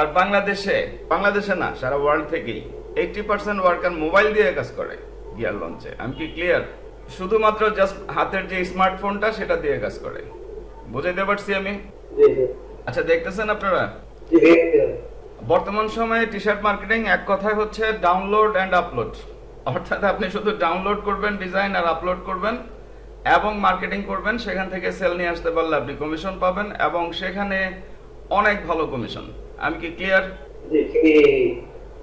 আর বাংলাদেশে বাংলাদেশে না সারা ওয়ার্ল্ড থেকেই এইটি পার্সেন্ট ওয়ার্কার মোবাইল দিয়ে কাজ করে গিয়ার লঞ্চে আমি কি ক্লিয়ার শুধুমাত্র জাস্ট হাতের যে স্মার্টফোনটা সেটা দিয়ে কাজ করে। বুঝাইতে পারছি আমি? আচ্ছা দেখতেছেন আপনারা? বর্তমান সময়ে টি শার্ট মার্কেটিং এক কথায় হচ্ছে ডাউনলোড অ্যান্ড আপলোড অর্থাৎ আপনি শুধু ডাউনলোড করবেন ডিজাইন আর আপলোড করবেন এবং মার্কেটিং করবেন সেখান থেকে সেল নিয়ে আসতে পারলে আপনি কমিশন পাবেন এবং সেখানে অনেক ভালো কমিশন আমি কি ক্লিয়ার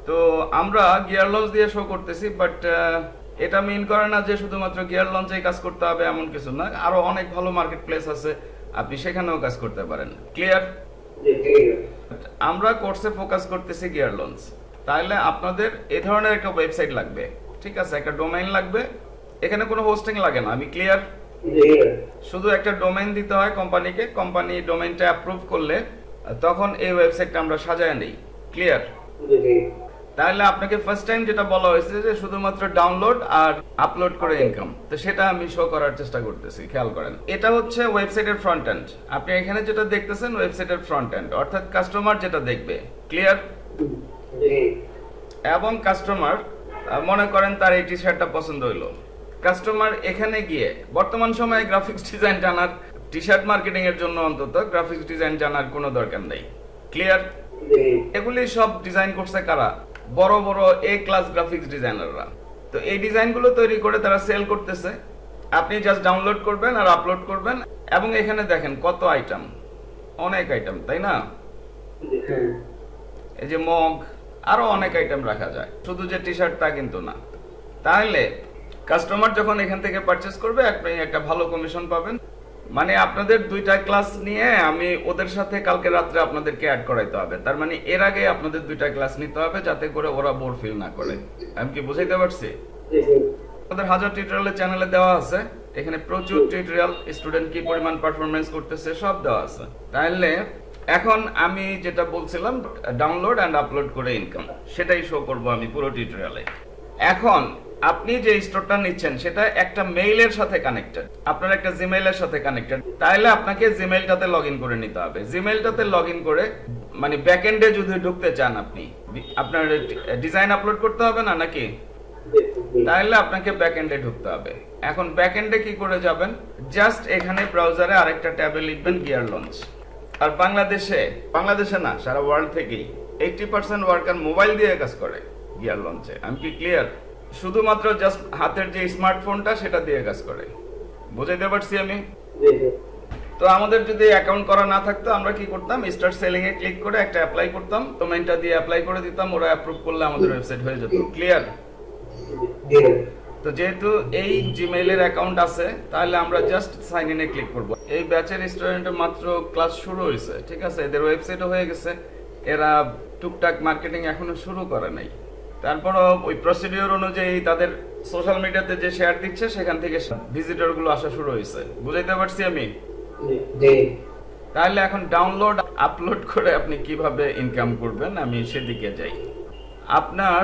তো আমরা গিয়ার লঞ্চ দিয়ে শো করতেছি বাট এটা মিন করে না যে শুধুমাত্র গিয়ার লঞ্চে কাজ করতে হবে এমন কিছু না। আরও অনেক ভালো মার্কেট প্লেস আছে আপনি সেখানেও কাজ করতে পারেন। ক্লিয়ার আমরা কোর্সে ফোকাস করতেছি গিয়ার লঞ্চ তাহলে আপনাদের এ ধরনের একটা ওয়েবসাইট লাগবে ঠিক আছে? একটা ডোমেইন লাগবে। এখানে কোনো হোস্টিং লাগে না আমি ক্লিয়ার শুধু একটা ডোমেইন দিতে হয় কোম্পানিকে কোম্পানি ডোমেইনটা অ্যাপ্রুভ করলে তখন এই ওয়েবসাইটটা আমরা সাজায় নেই। ক্লিয়ার তাহলে আপনাকে ফার্স্ট টাইম যেটা বলা হয়েছে যে শুধুমাত্র ডাউনলোড আর আপলোড করে ইনকাম তো সেটা আমি শো করার চেষ্টা করতেছি খেয়াল করেন। এটা হচ্ছে ওয়েবসাইটের ফ্রন্ট এন্ড আপনি এখানে যেটা দেখতেছেন ওয়েবসাইটের ফ্রন্ট এন্ড অর্থাৎ কাস্টমার যেটা দেখবে। ক্লিয়ার এবং কাস্টমার মনে করেন তার এই টি শার্টটা পছন্দ হইল। কাস্টমার এখানে গিয়ে বর্তমান সময়ে গ্রাফিক্স ডিজাইন জানার টি শার্ট মার্কেটিং এর জন্য অন্তত গ্রাফিক্স ডিজাইন জানার কোনো দরকার নেই। ক্লিয়ার এগুলি সব ডিজাইন করছে কারা? বড় বড় এ ক্লাস গ্রাফিক্স ডিজাইনাররা তো এই ডিজাইনগুলো তৈরি করে তারা সেল করতেছে। আপনি জাস্ট ডাউনলোড করবেন আর আপলোড করবেন এবং এখানে দেখেন কত আইটেম অনেক আইটেম তাই না? হ্যাঁ। এই যে মগ আরও অনেক আইটেম রাখা যায়। শুধু যে টি শার্ট তা কিন্তু না। তাহলে কাস্টমার যখন এখান থেকে পারচেস করবে আপনি একটা ভালো কমিশন পাবেন। মানে আপনাদের দুইটা ক্লাস নিয়ে আমি ওদের সাথে কালকে রাত্রে আপনাদেরকে অ্যাড করাইতে হবে। তার মানে এর আগে আপনাদের দুইটা ক্লাস নিতে হবে যাতে করে ওরা বোর ফিল না করে। আমি কি বুঝাইতে পারছি? আমাদের হাজার টিউটোরিয়ালের চ্যানেলে দেওয়া আছে। এখানে প্রচুর টিউটোরিয়াল স্টুডেন্ট কি পরিমাণ পারফরমেন্স করতেছে সব দেওয়া আছে। তাহলে এখন আমি যেটা বলছিলাম ডাউনলোড অ্যান্ড আপলোড করে ইনকাম সেটাই শো করব আমি পুরো টিউটোরিয়ালে এখন আপনি যে স্টোরটা নিচ্ছেন, সেটা একটা মেইলের সাথে কানেক্টেড আপনার একটা জিমেইলের সাথে কানেক্টেড তাহলে আপনাকে জিমেইলটাতে লগ করে নিতে হবে। জিমেইলটাতে লগ করে মানে ব্যাকএন্ডে যদি ঢুকতে চান আপনি, আপনার ডিজাইন আপলোড করতে হবে না নাকি? তাহলে আপনাকে ব্যাকএন্ডে ঢুকতে হবে। এখন ব্যাকএন্ডে কি করে যাবেন? জাস্ট এখানে ব্রাউজারে আরেকটা ট্যাবে লিখবেন গিয়ার লঞ্চ আর বাংলাদেশে বাংলাদেশে না, সারা ওয়ার্ল্ড থেকেই এইটি পার্সেন্ট ওয়ার্কার মোবাইল দিয়ে কাজ করে গিয়ার লঞ্চে আমি কি ক্লিয়ার শুধুমাত্র জাস্ট হাতের যে স্মার্টফোনটা সেটা দিয়ে কাজ করে। বুঝাইতে পারছি আমি? তো আমাদের যদি অ্যাকাউন্ট করা না থাকতো আমরা কি করতাম? স্টার্ট সেলিং এ ক্লিক করে একটা অ্যাপ্লাই করতাম। ডোমেইনটা দিয়ে অ্যাপ্লাই করে দিতাম। ওরা অ্যাপ্রুভ করলে আমাদের ওয়েবসাইট হয়ে যেত। ক্লিয়ার তো যেহেতু এই জিমেইলের অ্যাকাউন্ট আছে তাহলে আমরা জাস্ট সাইন ইনে ক্লিক করব। এই ব্যাচের স্টুডেন্টের মাত্র ক্লাস শুরু হয়েছে ঠিক আছে? এদের ওয়েবসাইটও হয়ে গেছে। এরা টুকটাক মার্কেটিং এখনও শুরু করে নাই। তারপরও ওই প্রসিডিওর অনুযায়ী তাদের সোশ্যাল মিডিয়াতে যে শেয়ার দিচ্ছে সেখান থেকে ভিজিটরগুলো আসা শুরু হয়েছে। বুঝাইতে পারছি আমি? তাহলে এখন ডাউনলোড আপলোড করে আপনি কীভাবে ইনকাম করবেন? আমি সেদিকে যাই। আপনার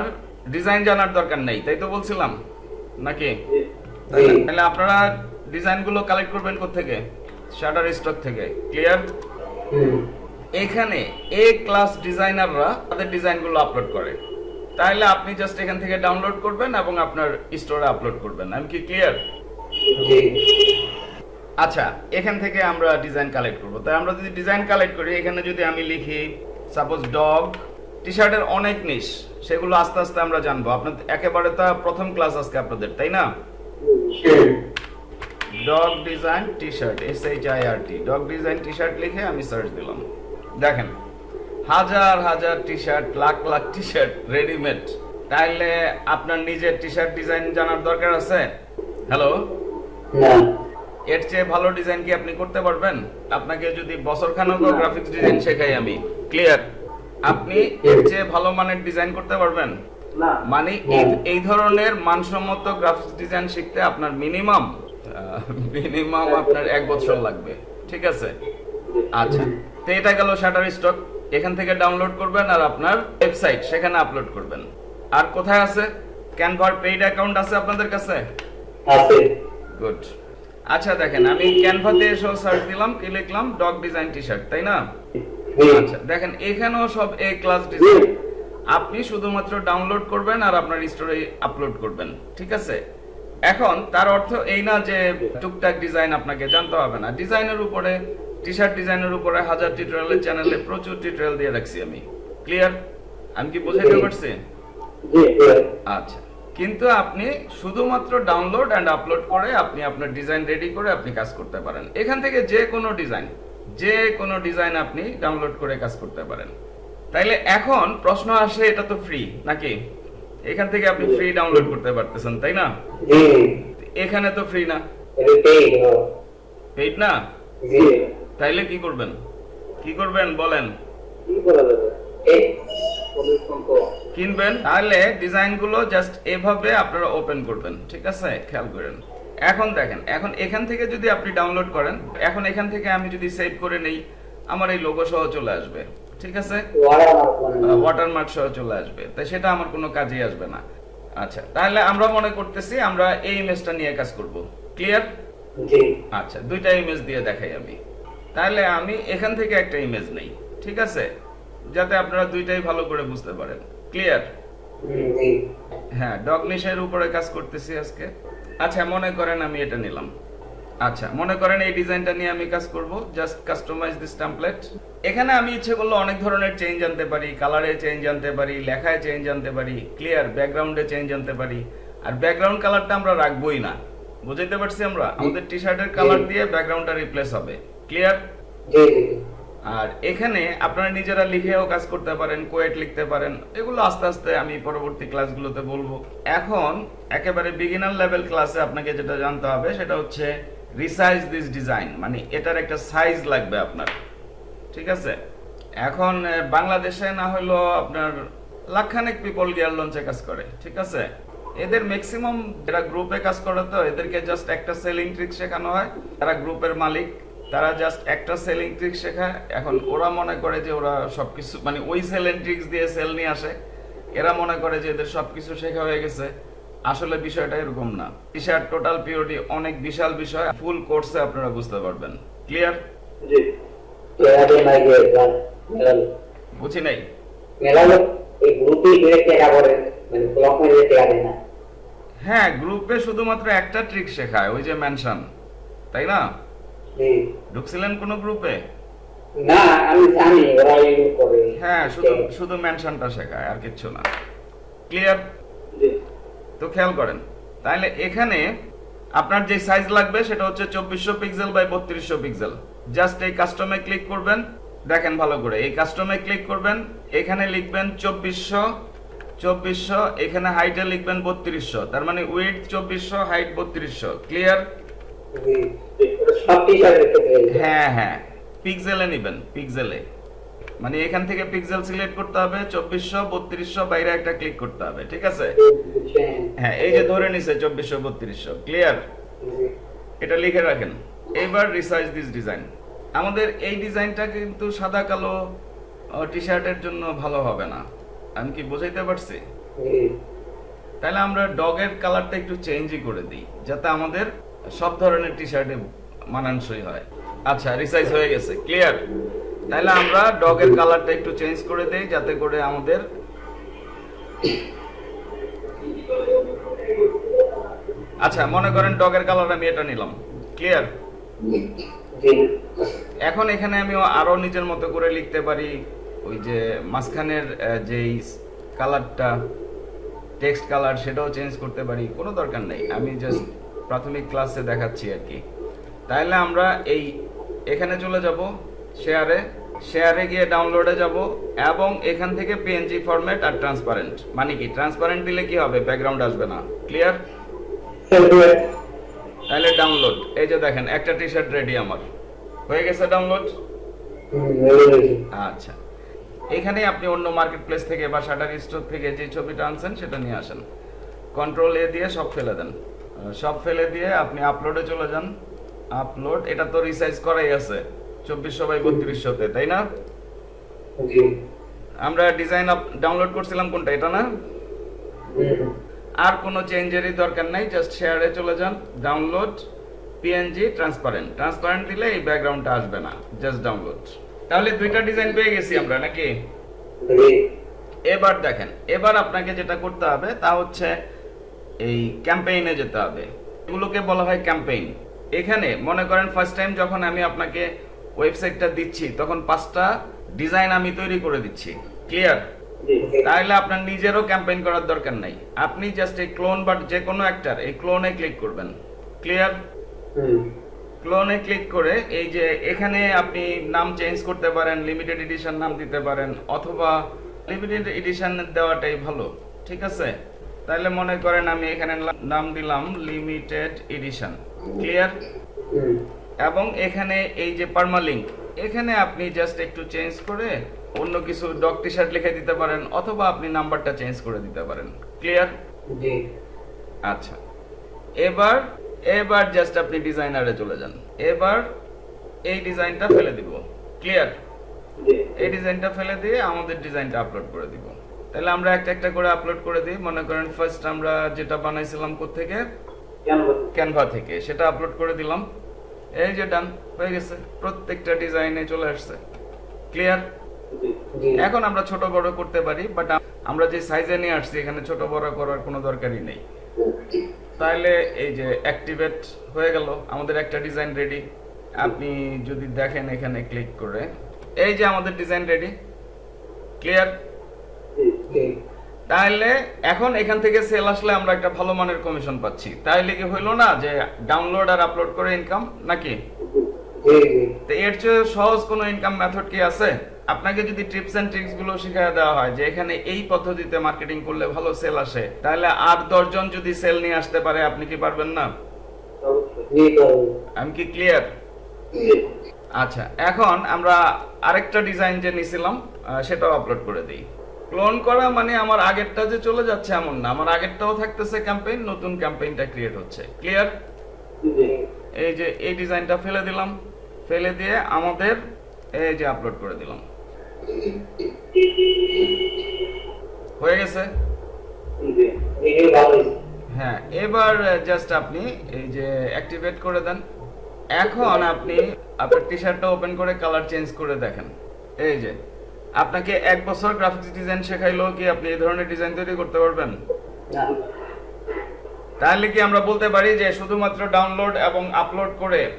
ডিজাইন জানার দরকার নেই তাই তো বলছিলাম? নাকি? তাহলে আপনারা ডিজাইনগুলো কালেক্ট করবেন থেকে শাটার স্টক থেকে। ক্লিয়ার এখানে এ ক্লাস ডিজাইনাররা তাদের ডিজাইনগুলো আপলোড করে। তাহলে আপনি জাস্ট এখান থেকে ডাউনলোড করবেন এবং আপনার স্টোরে আপলোড করবেন। আমি কি ক্লিয়ার জি। আচ্ছা এখান থেকে আমরা ডিজাইন কালেক্ট করব। তাই আমরা যদি ডিজাইন কালেক্ট করি এখানে যদি আমি লিখি সাপোজ ডগ টি শার্টের অনেক নিশ সেগুলো আস্তে আস্তে আমরা জানব। আপনাদের একেবারে তা প্রথম ক্লাস আজকে আপনাদের তাই না? Dog design T shirt S H I R T dog design T shirt লিখে আমি সার্চ দিলাম। দেখেন হাজার হাজার T shirt lakh lakh T shirt readymade তাইলে আপনার নিজের টি শার্ট ডিজাইন জানার দরকার আছে? হ্যালো এর চেয়ে ভালো ডিজাইন কি আপনি করতে পারবেন? আপনাকে যদি বছর খানেকও গ্রাফিক্স ডিজাইন শেখাই আমি। ক্লিয়ার আপনি এর চেয়ে ভালো মানের ডিজাইন করতে পারবেন? না। মানে এই- এই ধরনের মানসম্মত গ্রাফিক্স ডিজাইন শিখতে আপনার মিনিমাম মিনিমাম আপনার এক বছর লাগবে। ঠিক আছে? আচ্ছা। তো এটা গেল শাটার স্টক এখান থেকে ডাউনলোড করবেন আর আপনার ওয়েবসাইট সেখানে আপলোড করবেন। আর কোথায় আছে? ক্যানভার পেইড অ্যাকাউন্ট আছে আপনাদের কাছে? আছে। গুড আচ্ছা দেখেন আমি ক্যানভাতে এসেও সার্চ দিলাম কি লিখলাম? ডগ ডিজাইন টি শার্ট তাই না? আচ্ছা দেখেন এখানেও সব এ ক্লাস ডিজাইন আপনি শুধুমাত্র ডাউনলোড করবেন আর আপনার স্টোরে আপলোড করবেন ঠিক আছে? এখন তার অর্থ এই না যে টুকটাক ডিজাইন আপনাকে জানতে হবে না। ডিজাইনের উপরে টি শার্ট ডিজাইনের উপরে হাজার টিউটোরিয়ালের চ্যানেলে প্রচুর টিউটোরিয়াল দিয়ে রাখছি আমি। ক্লিয়ার আমি কি বোঝাইতে পারছি? জি আচ্ছা। কিন্তু আপনি শুধুমাত্র ডাউনলোড অ্যান্ড আপলোড করে আপনি আপনার ডিজাইন রেডি করে আপনি কাজ করতে পারেন। এখান থেকে যে কোনো ডিজাইন যে কোনো ডিজাইন আপনি ডাউনলোড করে কাজ করতে পারেন। তাইলে এখন প্রশ্ন আসে এটা তো ফ্রি নাকি? এখান থেকে আপনি ফ্রি ডাউনলোড করতে পারতেছেন তাই না? জি। এখানে তো ফ্রি না। পেইড পেইড না? জি। তাইলে কি করবেন? কি করবেন? বলেন। কি করা যাবে? এই কিনবেন। তাহলে ডিজাইনগুলো জাস্ট এভাবে আপনারা ওপেন করবেন ঠিক আছে? খেয়াল করেন। এখন দেখেন এখন এখান থেকে যদি আপনি ডাউনলোড করেন এখন এখান থেকে আমি যদি সেভ করে নেই আমার এই লোগো সহ চলে আসবে ঠিক আছে? ওয়ারা মানে ওয়াটারমার্ক সহ চলে আসবে। তাই সেটা আমার কোনো কাজেই আসবে না। আচ্ছা তাহলে আমরা মনে করতেছি আমরা এই ইমেজটা নিয়ে কাজ করব। ক্লিয়ার আচ্ছা দুইটা ইমেজ দিয়ে দেখাই আমি। তাহলে আমি এখান থেকে একটা ইমেজ নেই ঠিক আছে? যাতে আপনারা দুইটাই ভালো করে বুঝতে পারেন। ক্লিয়ার হ্যাঁ ডগনিশের উপরে কাজ করতেছি আজকে। আচ্ছা মনে করেন আমি এটা নিলাম। আচ্ছা মনে করেন এই ডিজাইনটা নিয়ে আমি কাজ করব। জাস্ট কাস্টমাইজ দিস টেমপ্লেট এখানে আমি ইচ্ছে করলে অনেক ধরনের চেঞ্জ আনতে পারি কালারে চেঞ্জ আনতে পারি লেখায় চেঞ্জ আনতে পারি ক্লিয়ার ব্যাকগ্রাউন্ডে চেঞ্জ আনতে পারি। আর ব্যাকগ্রাউন্ড কালারটা আমরা রাখবোই না। বুঝাইতে পারছি আমরা? আমাদের টি শার্টের কালার দিয়ে ব্যাকগ্রাউন্ডটা রিপ্লেস হবে। ক্লিয়ার আর এখানে আপনারা নিজেরা লিখেও কাজ করতে পারেন কোয়েট লিখতে পারেন এগুলো আস্তে আস্তে আমি পরবর্তী ক্লাসগুলোতে বলব। এখন একেবারে বিগিনার লেভেল ক্লাসে আপনাকে যেটা জানতে হবে সেটা হচ্ছে রিসাইজ দিস ডিজাইন মানে এটার একটা সাইজ লাগবে আপনার। ঠিক আছে? এখন বাংলাদেশে না হলো আপনার লাখখানেক পিপল গিয়ার লঞ্চে কাজ করে ঠিক আছে? এদের ম্যাক্সিমাম যারা গ্রুপে কাজ করে তো এদেরকে জাস্ট একটা সেলিং ট্রিক শেখানো হয়। তারা গ্রুপের মালিক তারা জাস্ট একটা সেলিং ট্রিক শেখায়। এখন ওরা মনে করে যে ওরা সবকিছু মানে ওই সেলিং ট্রিক্স দিয়ে সেল নিয়ে আসে। এরা মনে করে যে এদের সবকিছু শেখা হয়ে গেছে। আসলে বিষয়টা এরকম না। টি শার্ট টোটাল পিওরিটি অনেক বিশাল বিষয়। ফুল কোর্সে আপনারা বুঝতে পারবেন। ক্লিয়ার বুঝি নাই। মানে হ্যাঁ গ্রুপে শুধুমাত্র একটা ট্রিক শেখায় ওই যে মেনশন তাই না? ঢুকছিলেন কোনো গ্রুপে? না আমি জানি ওরা করে। হ্যাঁ শুধু শুধু মেনশনটা শেখায় আর কিচ্ছু না। ক্লিয়ার তো খেয়াল করেন তাহলে এখানে আপনার যে সাইজ লাগবে সেটা হচ্ছে চব্বিশশো পিক্সেল বাই বত্রিশশো পিক্সেল জাস্ট এই কাস্টমে ক্লিক করবেন দেখেন ভালো করে এই কাস্টমে ক্লিক করবেন এখানে লিখবেন চব্বিশশো চব্বিশশো এখানে হাইটে লিখবেন বত্রিশশো তার মানে উইথ চব্বিশশো হাইট বত্রিশশো। ক্লিয়ার হ্যাঁ হ্যাঁ। পিক্সেলে নেবেন পিক্সেলে মানে এখান থেকে পিক্সেল সিলেক্ট করতে হবে চব্বিশশো বত্রিশশো বাইরে একটা ক্লিক করতে হবে ঠিক আছে? হ্যাঁ এই যে ধরে নিছে চব্বিশশো বত্রিশশো ক্লিয়ার এটা লিখে রাখেন। এবার রিসার্চ দিস ডিজাইন আমাদের এই ডিজাইনটা কিন্তু সাদা কালো টি শার্টের জন্য ভালো হবে না। আমি কি বোঝাইতে পারছি? তাহলে আমরা ডগের কালারটা একটু চেঞ্জই করে দিই যাতে আমাদের সব ধরনের টি শার্টে মানানসই হয়। আচ্ছা রিসাইজ হয়ে গেছে ক্লিয়ার তাহলে আমরা ডগের কালারটা একটু চেঞ্জ করে দেই, যাতে করে আমাদের আচ্ছা মনে করেন ডগের কালার আমি এটা নিলাম ক্লিয়ার এখন এখানে আমি আরও নিজের মতো করে লিখতে পারি, ওই যে মাঝখানের যেই কালারটা টেক্সট কালার সেটাও চেঞ্জ করতে পারি, কোনো দরকার নেই। আমি জাস্ট প্রাথমিক ক্লাসে দেখাচ্ছি আর কি। তাহলে আমরা এই এখানে চলে যাব শেয়ারে শেয়ারে গিয়ে ডাউনলোডে যাব এবং এখান থেকে পিএনজি ফরম্যাট আর ট্রান্সপারেন্ট মানে কি? ট্রান্সপারেন্ট দিলে কি হবে? ব্যাকগ্রাউন্ড আসবে না। ক্লিয়ার তাহলে ডাউনলোড এই যে দেখেন একটা টি শার্ট রেডি আমার। হয়ে গেছে ডাউনলোড আচ্ছা। এখানে আপনি অন্য মার্কেট প্লেস থেকে বা শাটার স্টোর থেকে যে ছবিটা আনছেন সেটা নিয়ে আসেন। কন্ট্রোল এ দিয়ে সব ফেলে দেন। সব ফেলে দিয়ে আপনি আপলোডে চলে যান। আপলোড এটা তো রিসাইজ করাই আছে। চব্বিশশো বাই বত্রিশশোতে তাই না? আমরা ডিজাইন ডাউনলোড করছিলাম কোনটা? এটা না? আর কোনো চেঞ্জেরই দরকার নাই জাস্ট শেয়ারে চলে যান। ডাউনলোড পিএনজি ট্রান্সপারেন্ট ট্রান্সপারেন্ট দিলে এই ব্যাকগ্রাউন্ডটা আসবে না জাস্ট ডাউনলোড তাহলে দুইটা ডিজাইন পেয়ে গেছি আমরা নাকি? এবার দেখেন এবার আপনাকে যেটা করতে হবে তা হচ্ছে এই ক্যাম্পেইনে যেতে হবে। এগুলোকে বলা হয় ক্যাম্পেইন এখানে মনে করেন ফার্স্ট টাইম যখন আমি আপনাকে ওয়েবসাইটটা দিচ্ছি তখন পাঁচটা ডিজাইন আমি তৈরি করে দিচ্ছি। ক্লিয়ার তাহলে আপনার নিজেরও ক্যাম্পেইন করার দরকার নাই। আপনি জাস্ট এই ক্লোন বা যে কোনো একটার এই ক্লোনে ক্লিক করবেন। ক্লিয়ার ক্লোনে ক্লিক করে এই যে এখানে আপনি নাম চেঞ্জ করতে পারেন লিমিটেড এডিশন নাম দিতে পারেন অথবা লিমিটেড এডিশন দেওয়াটাই ভালো। ঠিক আছে? তাহলে মনে করেন আমি এখানে নাম দিলাম লিমিটেড এডিশন ক্লিয়ার এবং এখানে এই যে পারমালিঙ্ক এখানে আপনি জাস্ট একটু চেঞ্জ করে অন্য কিছু ডক টি শার্ট লিখে দিতে পারেন অথবা আপনি নাম্বারটা চেঞ্জ করে দিতে পারেন। ক্লিয়ার আচ্ছা। এবার এবার জাস্ট আপনি ডিজাইনারে চলে যান। এবার এই ডিজাইনটা ফেলে দিব। ক্লিয়ার জি। এই ডিজাইনটা ফেলে দিয়ে আমাদের ডিজাইনটা আপলোড করে দিব। তাহলে আমরা একটা একটা করে আপলোড করে দিই। মনে করেন ফার্স্ট আমরা যেটা বানাইছিলাম থেকে। ক্যানভা থেকে সেটা আপলোড করে দিলাম। এই যে ডান হয়ে গেছে। প্রত্যেকটা ডিজাইনে চলে আসছে। ক্লিয়ার এখন আমরা ছোট বড় করতে পারি বাট আমরা যে সাইজে নিয়ে আসছি এখানে ছোট বড় করার কোনো দরকারই নেই। তাহলে এই যে অ্যাক্টিভেট হয়ে গেল আমাদের একটা ডিজাইন রেডি আপনি যদি দেখেন এখানে ক্লিক করে। এই যে আমাদের ডিজাইন রেডি ক্লিয়ার তাহলে এখন এখান থেকে সেল আসলে আমরা একটা ভালো মানের কমিশন পাচ্ছি। তাইলে কি হইল না যে ডাউনলোড আর আপলোড করে ইনকাম নাকি? তো এর চেয়ে সহজ কোনো ইনকাম মেথড কি আছে? আপনাকে যদি টিপস এন্ড ট্রিক্সগুলো শিখিয়ে দেওয়া হয় যে এখানে এই পদ্ধতিতে মার্কেটিং করলে ভালো সেল আসে তাহলে আর দশজন যদি সেল নিয়ে আসতে পারে আপনি কি পারবেন না? আমি কি ক্লিয়ার আচ্ছা এখন আমরা আরেকটা ডিজাইন যে নিছিলাম সেটাও আপলোড করে দিই। ক্লোন করা মানে আমার আগেরটা যে চলে যাচ্ছে এমন না। আমার আগেরটাও থাকতেছে ক্যাম্পেইন নতুন ক্যাম্পেইনটা ক্রিয়েট হচ্ছে। ক্লিয়ার জি। এই যে এই ডিজাইনটা ফেলে দিলাম। ফেলে দিয়ে আমাদের এই যে আপলোড করে দিলাম। হয়ে গেছে? জি এই ভালো হ্যাঁ এবার জাস্ট আপনি এই যে অ্যাক্টিভেট করে দেন। এখন আপনি আপনার টি শার্টটা ওপেন করে কালার চেঞ্জ করে দেখেন। এই যে আপনাকে এক বছর গ্রাফিক্স ডিজাইন শেখাইলো কি আপনি এই ধরনের ডিজাইন তৈরি করতে পারবেন? না। তাহলে কি আমরা বলতে পারি যে শুধুমাত্র ডাউনলোড এবং আপলোড করে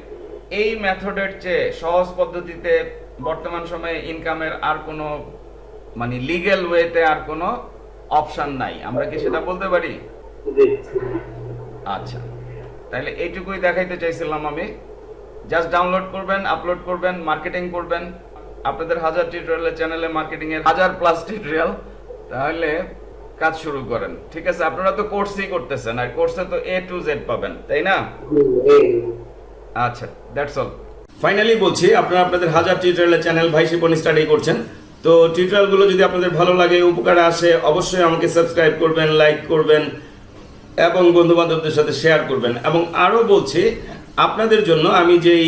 এই মেথডের চেয়ে সহজ পদ্ধতিতে বর্তমান সময়ে ইনকামের আর কোনো মানে লিগ্যাল ওয়েতে আর কোনো অপশন নাই। আমরা কি সেটা বলতে পারি? জি। আচ্ছা। তাহলে এইটুকুই দেখাইতে চাইছিলাম আমি। জাস্ট ডাউনলোড করবেন আপলোড করবেন মার্কেটিং করবেন আপনাদের হাজার টিউটোরিয়ালের চ্যানেলে মার্কেটিং এর হাজার প্লাস টিউটোরিয়াল তাহলে কাজ শুরু করেন। ঠিক আছে? আপনারা তো কোর্সই করতেছেন, আর কোর্সে তো এ টু জেড পাবেন, তাই না? আচ্ছা দ্যাটস অল ফাইনালি বলছি, আপনারা আপনাদের হাজার টিউটোরিয়ালের চ্যানেল ভাই শিপন স্টাডি করছেন, তো টিউটোরিয়ালগুলো যদি আপনাদের ভালো লাগে, উপকারে আসে, অবশ্যই আমাকে সাবস্ক্রাইব করবেন লাইক করবেন, এবং বন্ধু বান্ধবদের সাথে শেয়ার করবেন। এবং আরও বলছি, আপনাদের জন্য আমি যেই